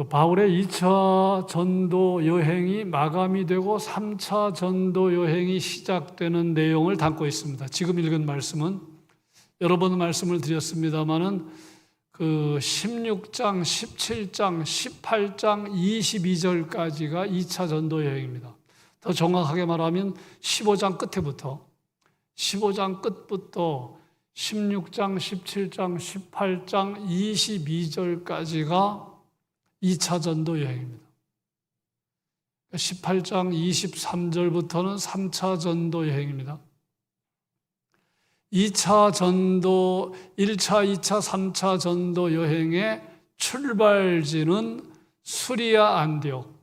그 바울의 2차 전도 여행이 마감이 되고 3차 전도 여행이 시작되는 내용을 담고 있습니다. 지금 읽은 말씀은 여러 번 말씀을 드렸습니다마는 그 16장, 17장, 18장, 22절까지가 2차 전도 여행입니다. 더 정확하게 말하면 15장 끝에부터 15장 끝부터 16장, 17장, 18장, 22절까지가 2차 전도 여행입니다. 18장 23절부터는 3차 전도 여행입니다. 2차 전도, 1차, 2차, 3차 전도 여행의 출발지는 수리아 안디옥.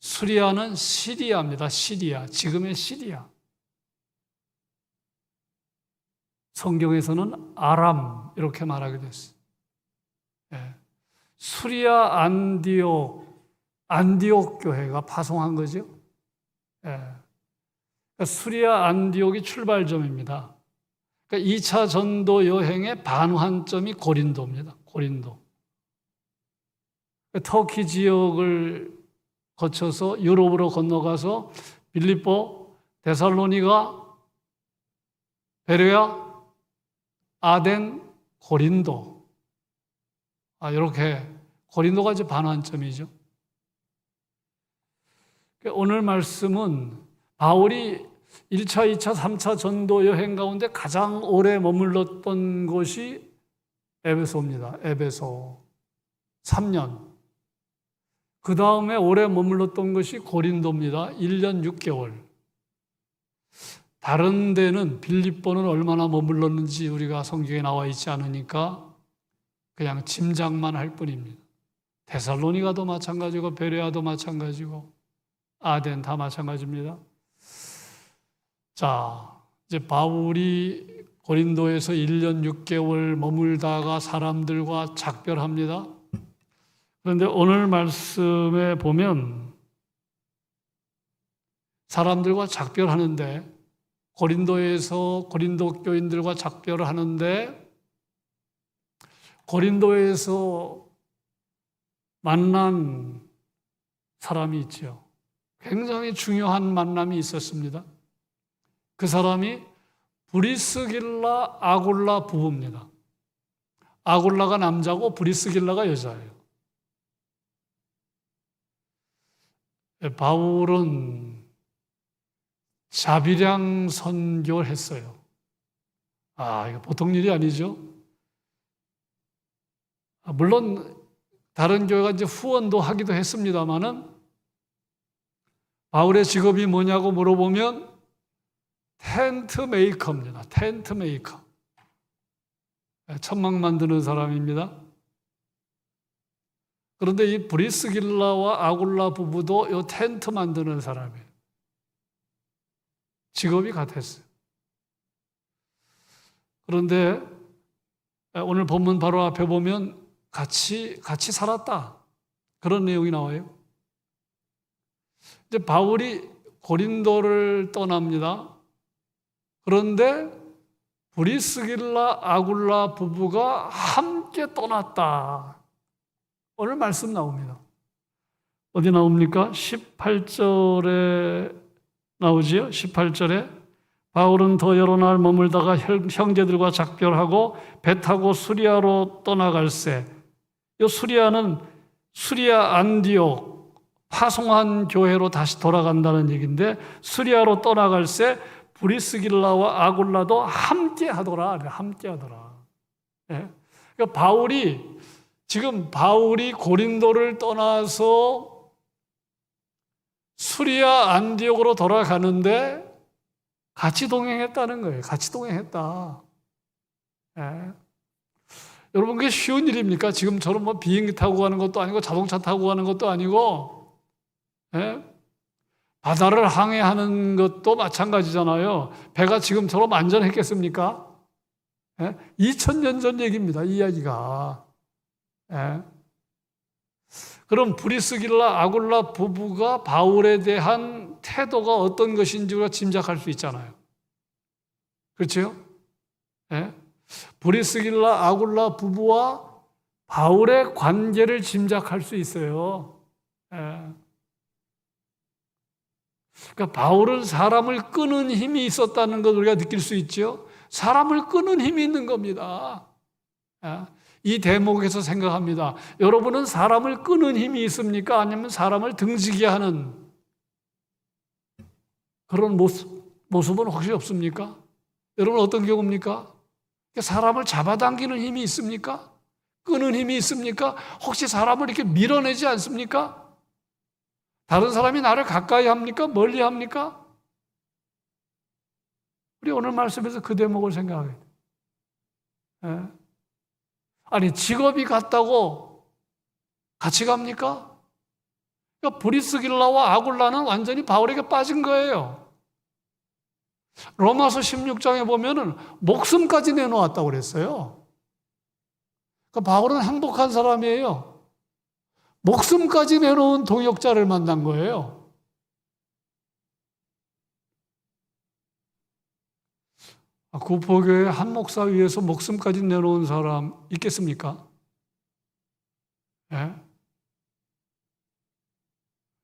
수리아는 시리아입니다. 시리아. 지금의 시리아. 성경에서는 아람 이렇게 말하게 됐어요. 예. 수리아 안디옥 안디옥 교회가 파송한 거죠. 예. 그러니까 수리아 안디옥이 출발점입니다. 그러니까 2차 전도 여행의 반환점이 고린도입니다. 고린도. 그러니까 터키 지역을 거쳐서 유럽으로 건너가서 빌립보, 데살로니가, 베레아, 아덴, 고린도. 아, 이렇게 고린도가 이제 반환점이죠. 그러니까 오늘 말씀은 바울이 1차, 2차, 3차 전도 여행 가운데 가장 오래 머물렀던 곳이 에베소입니다. 에베소. 3년. 그 다음에 오래 머물렀던 것이 고린도입니다. 1년 6개월. 다른 데는 빌립보는 얼마나 머물렀는지 우리가 성경에 나와 있지 않으니까 그냥 짐작만 할 뿐입니다. 데살로니가도 마찬가지고 베레아도 마찬가지고 아덴 다 마찬가지입니다. 자, 이제 바울이 고린도에서 1년 6개월 머물다가 사람들과 작별합니다. 그런데 오늘 말씀에 보면 사람들과 작별하는데 고린도에서 고린도 교인들과 작별을 하는데 고린도에서 만난 사람이 있죠. 굉장히 중요한 만남이 있었습니다. 그 사람이 브리스길라 아굴라 부부입니다. 아굴라가 남자고 브리스길라가 여자예요. 바울은 자비량 선교를 했어요. 아, 이거 보통 일이 아니죠. 아, 물론 다른 교회가 이제 후원도 하기도 했습니다만은 바울의 직업이 뭐냐고 물어보면 텐트 메이커입니다. 텐트 메이커. 천막 만드는 사람입니다. 그런데 이 브리스길라와 아굴라 부부도 이 텐트 만드는 사람이에요. 직업이 같았어요. 그런데 오늘 본문 바로 앞에 보면 같이 같이 살았다. 그런 내용이 나와요. 이제 바울이 고린도를 떠납니다. 그런데 브리스길라 아굴라 부부가 함께 떠났다. 오늘 말씀 나옵니다. 어디 나옵니까? 18절에 나오지요. 18절에 바울은 더 여러 날 머물다가 형제들과 작별하고 배 타고 수리아로 떠나갈새. 이 수리아는 수리아 안디옥 파송한 교회로 다시 돌아간다는 얘기인데 수리아로 떠나갈 새 브리스길라와 아굴라도 함께 하더라. 함께 하더라. 예? 그러니까 바울이 지금 바울이 고린도를 떠나서 수리아 안디옥으로 돌아가는데 같이 동행했다는 거예요. 같이 동행했다. 예. 여러분 그게 쉬운 일입니까? 지금처럼 뭐 비행기 타고 가는 것도 아니고 자동차 타고 가는 것도 아니고 예? 바다를 항해하는 것도 마찬가지잖아요. 배가 지금처럼 안전했겠습니까? 예? 2000년 전 얘기입니다. 이 이야기가. 예? 그럼 브리스길라 아굴라 부부가 바울에 대한 태도가 어떤 것인지 우리가 짐작할 수 있잖아요. 그렇죠? 예? 브리스길라 아굴라 부부와 바울의 관계를 짐작할 수 있어요. 예. 그러니까 바울은 사람을 끄는 힘이 있었다는 걸 우리가 느낄 수 있죠. 사람을 끄는 힘이 있는 겁니다. 예. 이 대목에서 생각합니다. 여러분은 사람을 끄는 힘이 있습니까? 아니면 사람을 등지게 하는 그런 모습, 모습은 혹시 없습니까? 여러분 어떤 경우입니까? 사람을 잡아당기는 힘이 있습니까? 끄는 힘이 있습니까? 혹시 사람을 이렇게 밀어내지 않습니까? 다른 사람이 나를 가까이 합니까? 멀리 합니까? 우리 오늘 말씀에서 그 대목을 생각하게 돼요. 예. 아니, 직업이 같다고 같이 갑니까? 그러니까 브리스길라와 아굴라는 완전히 바울에게 빠진 거예요. 로마서 16장에 보면은 목숨까지 내놓았다고 그랬어요. 그러니까 바울은 행복한 사람이에요. 목숨까지 내놓은 동역자를 만난 거예요. 아, 구포교회 한 목사 위해서 목숨까지 내놓은 사람 있겠습니까? 예?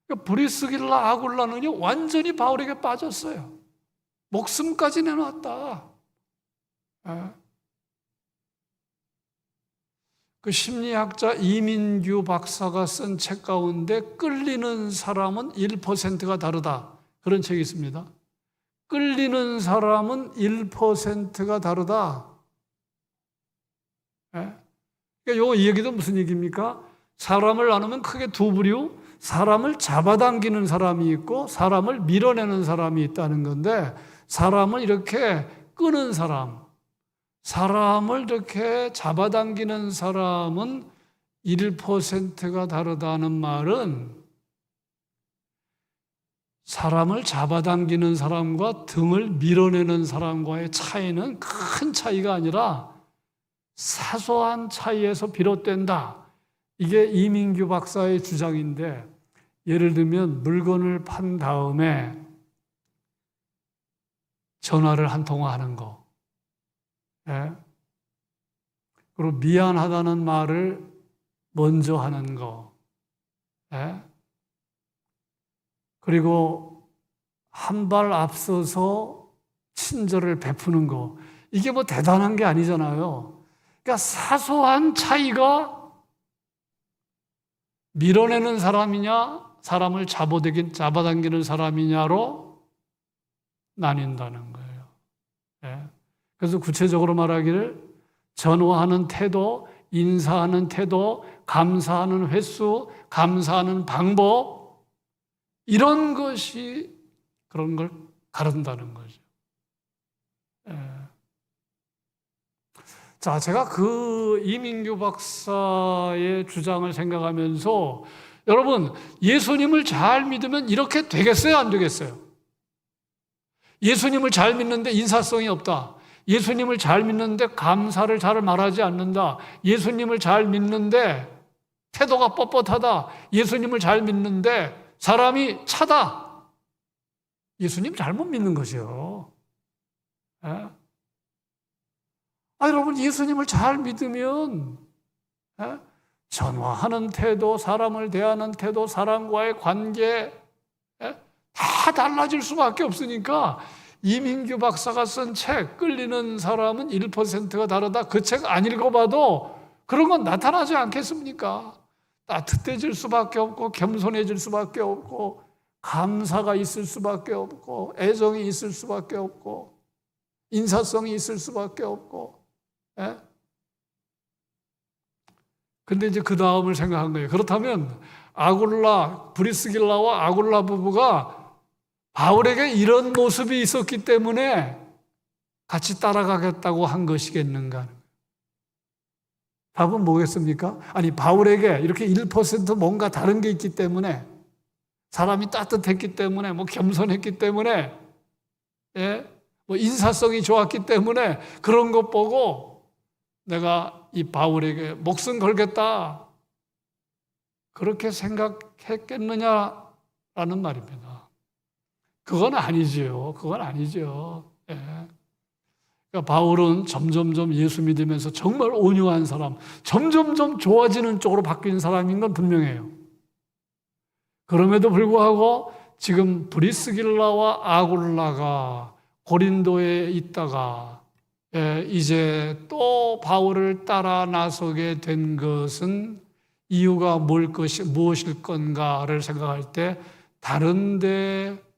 그러니까 브리스길라 아굴라는요 완전히 바울에게 빠졌어요. 목숨까지 내놓았다. 예? 그 심리학자 이민규 박사가 쓴 책 가운데 끌리는 사람은 1%가 다르다. 그런 책이 있습니다. 끌리는 사람은 1%가 다르다. 예? 그러니까 이 얘기도 무슨 얘기입니까? 사람을 나누면 크게 두 부류, 사람을 잡아당기는 사람이 있고 사람을 밀어내는 사람이 있다는 건데 사람을 이렇게 끄는 사람, 사람을 이렇게 잡아당기는 사람은 1%가 다르다는 말은 사람을 잡아당기는 사람과 등을 밀어내는 사람과의 차이는 큰 차이가 아니라 사소한 차이에서 비롯된다. 이게 이민규 박사의 주장인데 예를 들면 물건을 판 다음에 전화를 한 통화 하는 거. 예? 그리고 미안하다는 말을 먼저 하는 거. 예? 그리고 한 발 앞서서 친절을 베푸는 거. 이게 뭐 대단한 게 아니잖아요. 그러니까 사소한 차이가 밀어내는 사람이냐, 사람을 잡아당기는 사람이냐로 나뉜다는 거예요. 예. 그래서 구체적으로 말하기를 전화하는 태도, 인사하는 태도, 감사하는 횟수, 감사하는 방법, 이런 것이 그런 걸 가른다는 거죠. 예. 자, 제가 그 이민규 박사의 주장을 생각하면서 여러분, 예수님을 잘 믿으면 이렇게 되겠어요? 안 되겠어요? 예수님을 잘 믿는데 인사성이 없다. 예수님을 잘 믿는데 감사를 잘 말하지 않는다. 예수님을 잘 믿는데 태도가 뻣뻣하다. 예수님을 잘 믿는데 사람이 차다. 예수님 잘못 믿는 것이요. 예? 아, 여러분, 예수님을 잘 믿으면, 예? 전화하는 태도, 사람을 대하는 태도, 사람과의 관계, 예? 다 달라질 수밖에 없으니까, 이민규 박사가 쓴 책, 끌리는 사람은 1%가 다르다. 그 책 안 읽어봐도 그런 건 나타나지 않겠습니까? 따뜻해질 수밖에 없고, 겸손해질 수밖에 없고, 감사가 있을 수밖에 없고, 애정이 있을 수밖에 없고, 인사성이 있을 수밖에 없고, 예? 근데 이제 그 다음을 생각한 거예요. 그렇다면 아굴라, 브리스길라와 아굴라 부부가 바울에게 이런 모습이 있었기 때문에 같이 따라가겠다고 한 것이겠는가? 답은 뭐겠습니까? 아니, 바울에게 이렇게 1% 뭔가 다른 게 있기 때문에 사람이 따뜻했기 때문에 뭐 겸손했기 때문에 예? 뭐 인사성이 좋았기 때문에 그런 것 보고 내가 이 바울에게 목숨 걸겠다. 그렇게 생각했겠느냐라는 말입니다. 그건 아니지요. 그건 아니죠. 예. 그러니까 바울은 점점점 예수 믿으면서 정말 온유한 사람, 점점점 좋아지는 쪽으로 바뀐 사람인 건 분명해요. 그럼에도 불구하고 지금 브리스길라와 아굴라가 고린도에 있다가 예, 이제 또 바울을 따라 나서게 된 것은 이유가 뭘 것이 무엇일 건가를 생각할 때 다른데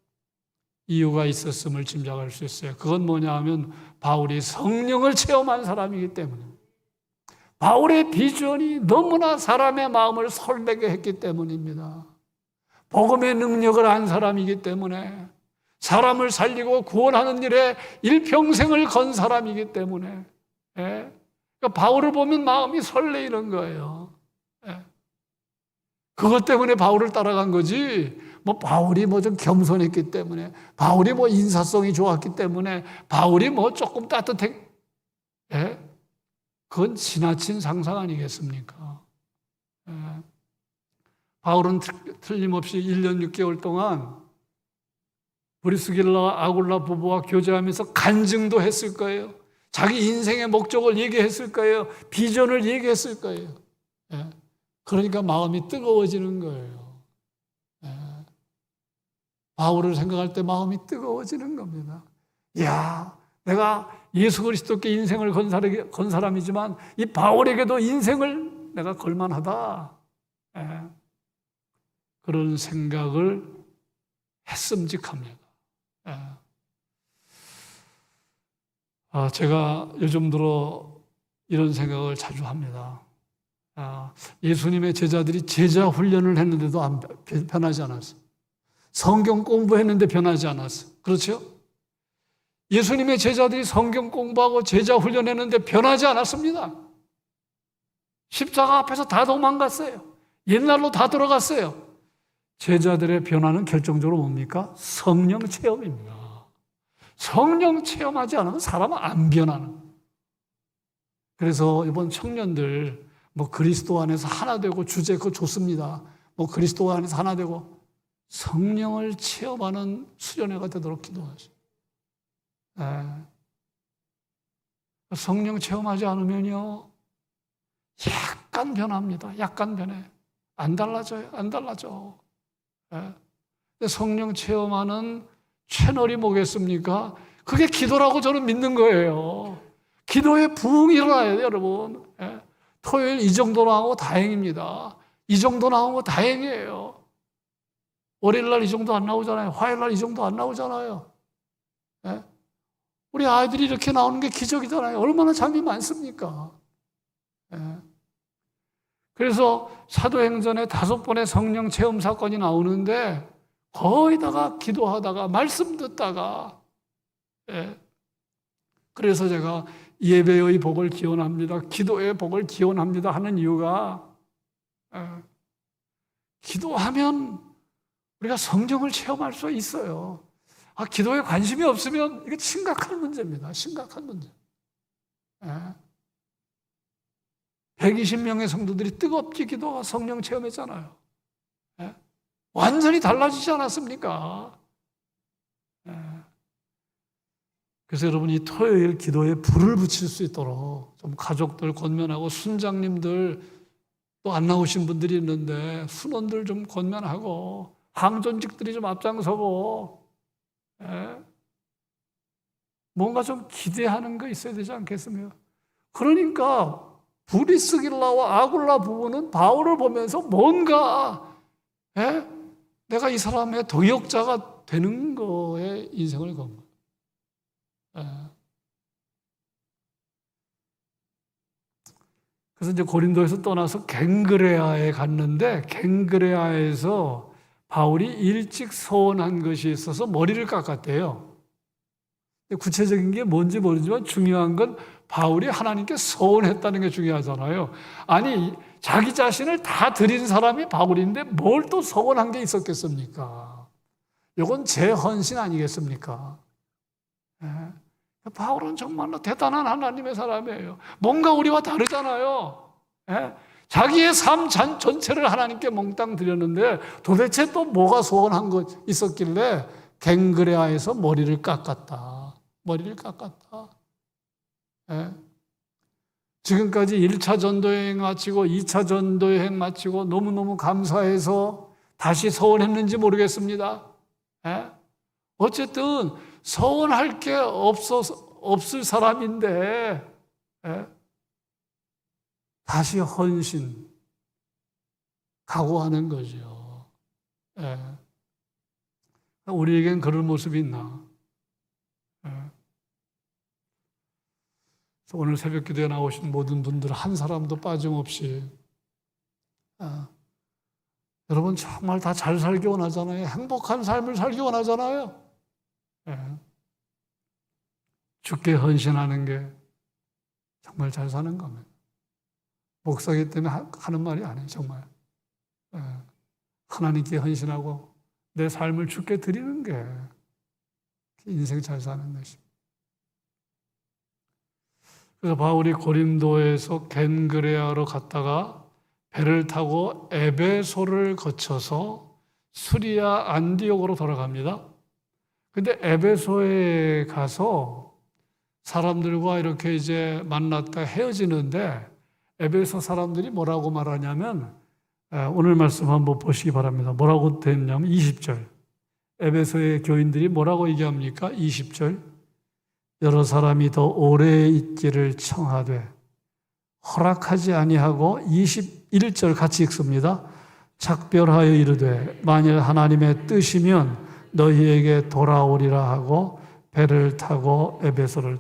이유가 있었음을 짐작할 수 있어요. 그건 뭐냐 하면 바울이 성령을 체험한 사람이기 때문에 바울의 비전이 너무나 사람의 마음을 설레게 했기 때문입니다. 복음의 능력을 한 사람이기 때문에 사람을 살리고 구원하는 일에 일평생을 건 사람이기 때문에 예? 그러니까 바울을 보면 마음이 설레이는 거예요. 예. 그것 때문에 바울을 따라간 거지. 뭐 바울이 뭐 좀 겸손했기 때문에 바울이 뭐 인사성이 좋았기 때문에 바울이 뭐 조금 따뜻해. 예? 그건 지나친 상상 아니겠습니까? 예. 바울은 틀- 틀림없이 1년 6개월 동안 브리스길라 아굴라 부부와 교제하면서 간증도 했을 거예요. 자기 인생의 목적을 얘기했을 거예요. 비전을 얘기했을 거예요. 예. 그러니까 마음이 뜨거워지는 거예요. 예. 바울을 생각할 때 마음이 뜨거워지는 겁니다. 야, 내가 예수 그리스도께 인생을 건, 사람, 건 사람 이지만 이 바울에게도 인생을 내가 걸만하다. 예. 그런 생각을 했음직합니다. 예. 아, 제가 요즘 들어 이런 생각을 자주 합니다. 아, 예수님의 제자들이 제자 훈련을 했는데도 안 변- 변하지 않았어. 성경 공부했는데 변하지 않았어. 그렇죠? 예수님의 제자들이 성경 공부하고 제자 훈련했는데 변하지 않았습니다. 십자가 앞에서 다 도망갔어요. 옛날로 다 돌아갔어요. 제자들의 변화는 결정적으로 뭡니까? 성령 체험입니다. 성령 체험하지 않으면 사람은 안 변하는. 그래서 이번 청년들 뭐 그리스도 안에서 하나 되고 주제 그거 좋습니다. 뭐 그리스도 안에서 하나 되고 성령을 체험하는 수련회가 되도록 기도하죠. 예. 성령 체험하지 않으면요, 약간 변합니다. 약간 변해. 안 달라져요. 안 달라져. 예. 근데 성령 체험하는 채널이 뭐겠습니까? 그게 기도라고 저는 믿는 거예요. 기도에 부흥이 일어나야 돼요, 여러분. 예. 토요일 이 정도 나오고 다행입니다. 이 정도 나오고 다행이에요. 월요일 날 이 정도 안 나오잖아요. 화요일 날 이 정도 안 나오잖아요. 예? 우리 아이들이 이렇게 나오는 게 기적이잖아요. 얼마나 잠이 많습니까? 예. 그래서 사도행전에 다섯 번의 성령 체험 사건이 나오는데 거의 다가 기도하다가 말씀 듣다가 예. 그래서 제가 예배의 복을 기원합니다. 기도의 복을 기원합니다 하는 이유가 예. 기도하면 우리가 성령을 체험할 수 있어요. 아, 기도에 관심이 없으면 이게 심각한 문제입니다. 심각한 문제. 예. 120명의 성도들이 뜨겁게 기도가 성령 체험했잖아요. 예. 완전히 달라지지 않았습니까? 예. 그래서 여러분 이 토요일 기도에 불을 붙일 수 있도록 좀 가족들 권면하고 순장님들 또 안 나오신 분들이 있는데 순원들 좀 권면하고 항존직들이 좀 앞장서고 예. 뭔가 좀 기대하는 거 있어야 되지 않겠습니까? 그러니까 브리스길라와 아굴라 부부는 바울을 보면서 뭔가 예? 내가 이 사람의 동역자가 되는 거에 인생을 건 거예요. 예. 그래서 이제 고린도에서 떠나서 갱그레아에 갔는데 갱그레아에서 바울이 일찍 서원한 것이 있어서 머리를 깎았대요. 구체적인 게 뭔지 모르지만 중요한 건 바울이 하나님께 서원했다는 게 중요하잖아요. 아니 자기 자신을 다 드린 사람이 바울인데 뭘 또 서원한 게 있었겠습니까? 이건 제 헌신 아니겠습니까? 예. 바울은 정말로 대단한 하나님의 사람이에요. 뭔가 우리와 다르잖아요. 예? 자기의 삶 전- 전체를 하나님께 몽땅 드렸는데 도대체 또 뭐가 소원한 것 있었길래 갱그레아에서 머리를 깎았다. 머리를 깎았다. 예? 지금까지 1차 전도여행 마치고 2차 전도여행 마치고 너무너무 감사해서 다시 서원했는지 모르겠습니다. 예? 어쨌든 서원할 게 없어 없을 사람인데 예? 다시 헌신 각오하는 거죠. 예. 우리에겐 그런 모습이 있나? 예. 오늘 새벽 기도에 나오신 모든 분들 한 사람도 빠짐없이 아, 여러분 정말 다 잘 살기 원하잖아요. 행복한 삶을 살기 원하잖아요. 예. 죽게 헌신하는 게 정말 잘 사는 겁니다. 목사기 때문에 하- 하는 말이 아니에요, 정말. 예. 하나님께 헌신하고 내 삶을 죽게 드리는 게 인생 잘 사는 것입니다. 그래서 바울이 고린도에서 겐그레아로 갔다가 배를 타고 에베소를 거쳐서 수리아 안디옥으로 돌아갑니다. 근데 에베소에 가서 사람들과 이렇게 이제 만났다 헤어지는데 에베소 사람들이 뭐라고 말하냐면 에, 오늘 말씀 한번 보시기 바랍니다. 뭐라고 됐냐면 20절. 에베소의 교인들이 뭐라고 얘기합니까? 20절. 여러 사람이 더 오래 있기를 청하되 허락하지 아니하고 21절 같이 읽습니다. 작별하여 이르되 만일 하나님의 뜻이면 너희에게 돌아오리라 하고 배를 타고 에베소를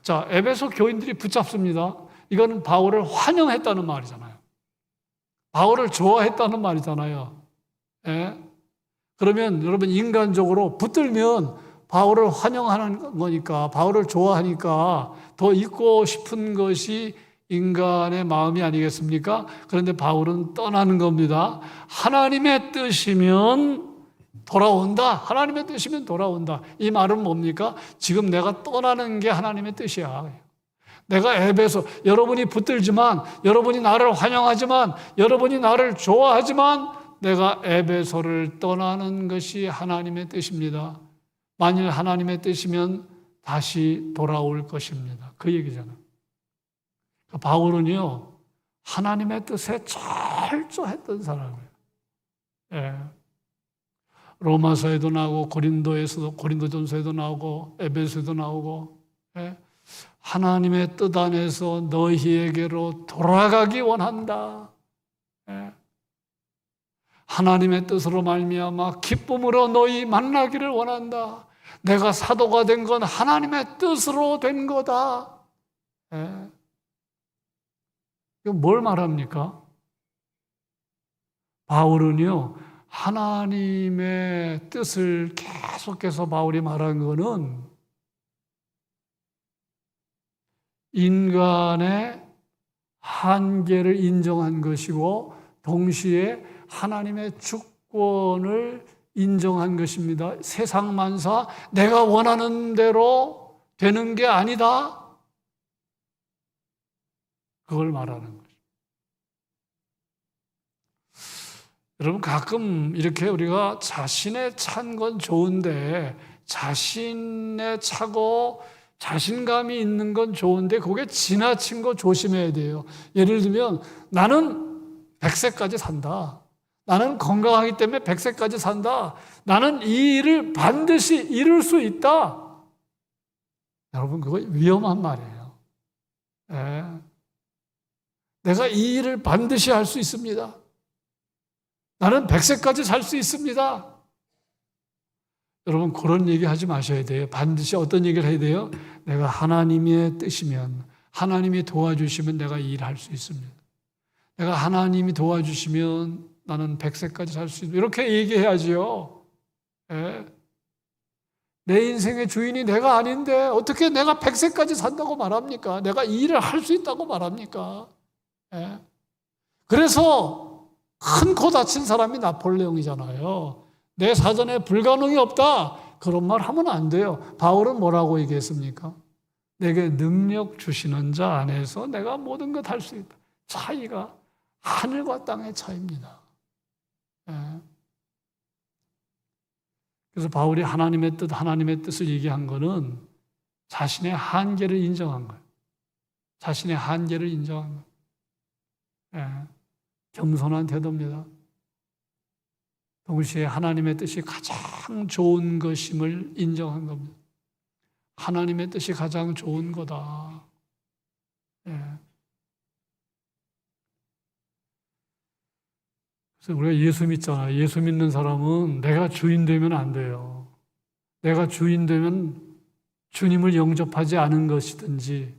자 에베소 교인들이 붙잡습니다. 이거는 바울을 환영했다는 말이잖아요. 바울을 좋아했다는 말이잖아요. 예? 그러면 여러분 인간적으로 붙들면 바울을 환영하는 거니까 바울을 좋아하니까 더 있고 싶은 것이 인간의 마음이 아니겠습니까? 그런데 바울은 떠나는 겁니다. 하나님의 뜻이면 돌아온다. 하나님의 뜻이면 돌아온다. 이 말은 뭡니까? 지금 내가 떠나는 게 하나님의 뜻이야. 내가 에베소 여러분이 붙들지만 여러분이 나를 환영하지만 여러분이 나를 좋아하지만 내가 에베소를 떠나는 것이 하나님의 뜻입니다. 만일 하나님의 뜻이면 다시 돌아올 것입니다. 그 얘기잖아요. 바울은요, 하나님의 뜻에 철저했던 사람이에요. 예. 로마서에도 나오고, 고린도에서도, 고린도전서에도 나오고, 에베소에도 나오고, 예. 하나님의 뜻 안에서 너희에게로 돌아가기 원한다. 예. 하나님의 뜻으로 말미암아 기쁨으로 너희 만나기를 원한다. 내가 사도가 된 건 하나님의 뜻으로 된 거다. 예. 이거 뭘 말합니까? 바울은요, 하나님의 뜻을 계속해서 바울이 말한 거는 인간의 한계를 인정한 것이고, 동시에 하나님의 주권을 인정한 것입니다. 세상 만사 내가 원하는 대로 되는 게 아니다. 그걸 말하는 거죠. 여러분 가끔 이렇게 우리가 자신의 찬 건 좋은데 자신의 차고 자신감이 있는 건 좋은데 그게 지나친 거 조심해야 돼요. 예를 들면 나는 100세까지 산다. 나는 건강하기 때문에 100세까지 산다. 나는 이 일을 반드시 이룰 수 있다. 여러분 그거 위험한 말이에요. 예. 내가 이 일을 반드시 할 수 있습니다. 나는 100세까지 살 수 있습니다. 여러분 그런 얘기 하지 마셔야 돼요. 반드시 어떤 얘기를 해야 돼요? 내가 하나님의 뜻이면 하나님이 도와주시면 내가 이 일을 할수 있습니다. 내가 하나님이 도와주시면 나는 100세까지 살 수 있습니다. 이렇게 얘기해야지요. 예. 내 인생의 주인이 내가 아닌데 어떻게 내가 100세까지 산다고 말합니까? 내가 이 일을 할 수 있다고 말합니까? 예. 그래서 큰 코 다친 사람이 나폴레옹이잖아요. 내 사전에 불가능이 없다. 그런 말 하면 안 돼요. 바울은 뭐라고 얘기했습니까? 내게 능력 주시는 자 안에서 내가 모든 것 할 수 있다. 차이가 하늘과 땅의 차이입니다. 예. 그래서 바울이 하나님의 뜻, 하나님의 뜻을 얘기한 거는 자신의 한계를 인정한 거예요. 자신의 한계를 인정한 것. 예, 겸손한 태도입니다. 동시에 하나님의 뜻이 가장 좋은 것임을 인정한 겁니다. 하나님의 뜻이 가장 좋은 거다. 예. 그래서 우리가 예수 믿잖아. 예수 믿는 사람은 내가 주인 되면 안 돼요. 내가 주인 되면 주님을 영접하지 않은 것이든지,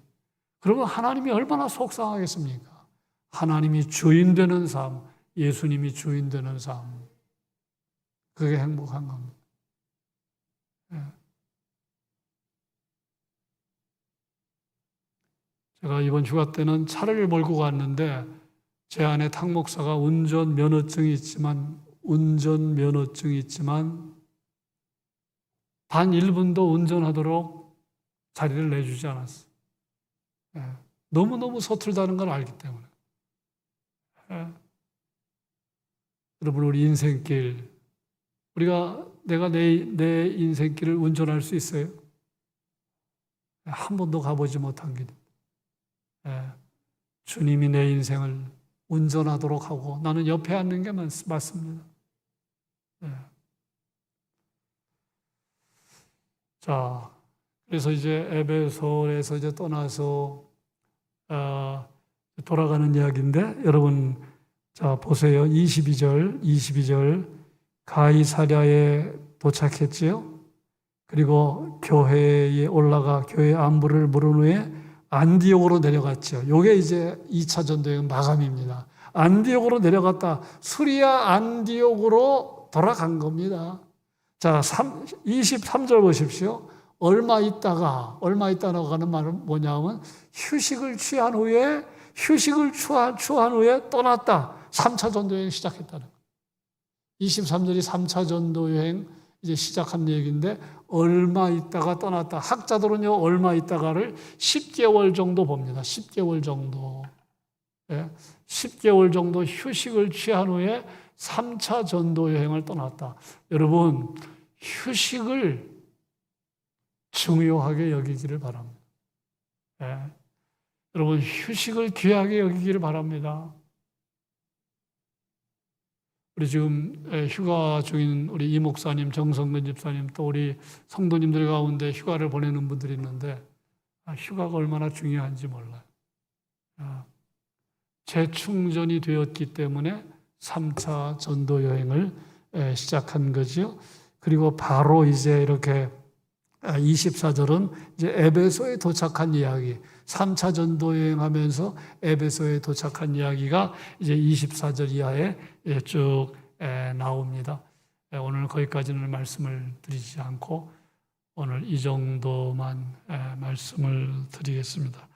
그러면 하나님이 얼마나 속상하겠습니까? 하나님이 주인 되는 삶, 예수님이 주인 되는 삶. 그게 행복한 겁니다. 예. 제가 이번 휴가 때는 차를 몰고 갔는데 제 안에 탁 목사가 운전 면허증이 있지만 운전 면허증이 있지만 단 1분도 운전하도록 자리를 내주지 않았어. 예. 너무너무 서툴다는 걸 알기 때문에. 예. 여러분, 우리 인생길, 우리가 내가 내, 내 인생길을 운전할 수 있어요? 한 번도 가보지 못한 길. 예. 주님이 내 인생을 운전하도록 하고 나는 옆에 앉는 게 맞, 맞습니다. 예. 자, 그래서 이제 에베소에서 이제 떠나서 어, 돌아가는 이야기인데 여러분 자 보세요. 22절, 22절 가이사랴에 도착했지요. 그리고 교회에 올라가 교회 안부를 물은 후에 안디옥으로 내려갔죠. 요게 이제 2차 전도여행 마감입니다. 안디옥으로 내려갔다. 수리아 안디옥으로 돌아간 겁니다. 자, 3, 23절 보십시오. 얼마 있다가, 얼마 있다가 하는 말은 뭐냐면 휴식을 취한 후에, 휴식을 취한, 취한 후에 떠났다. 3차 전도여행 시작했다는 거예요. 23절이 3차 전도 여행 이제 시작한 얘기인데, 얼마 있다가 떠났다. 학자들은요, 얼마 있다가를 10개월 정도 봅니다. 10개월 정도. 예, 10개월 정도 휴식을 취한 후에 3차 전도 여행을 떠났다. 여러분, 휴식을 중요하게 여기기를 바랍니다. 예, 여러분, 휴식을 귀하게 여기기를 바랍니다. 우리 지금 휴가 중인 우리 이 목사님, 정성근 집사님, 또 우리 성도님들 가운데 휴가를 보내는 분들이 있는데 아, 휴가가 얼마나 중요한지 몰라요. 아, 재충전이 되었기 때문에 3차 전도 여행을 시작한 거지요. 그리고 바로 이제 이렇게 24절은 이제 에베소에 도착한 이야기, 3차 전도 여행하면서 에베소에 도착한 이야기가 이제 24절 이하에 쭉 나옵니다. 오늘 거기까지는 말씀을 드리지 않고 오늘 이 정도만 말씀을 드리겠습니다.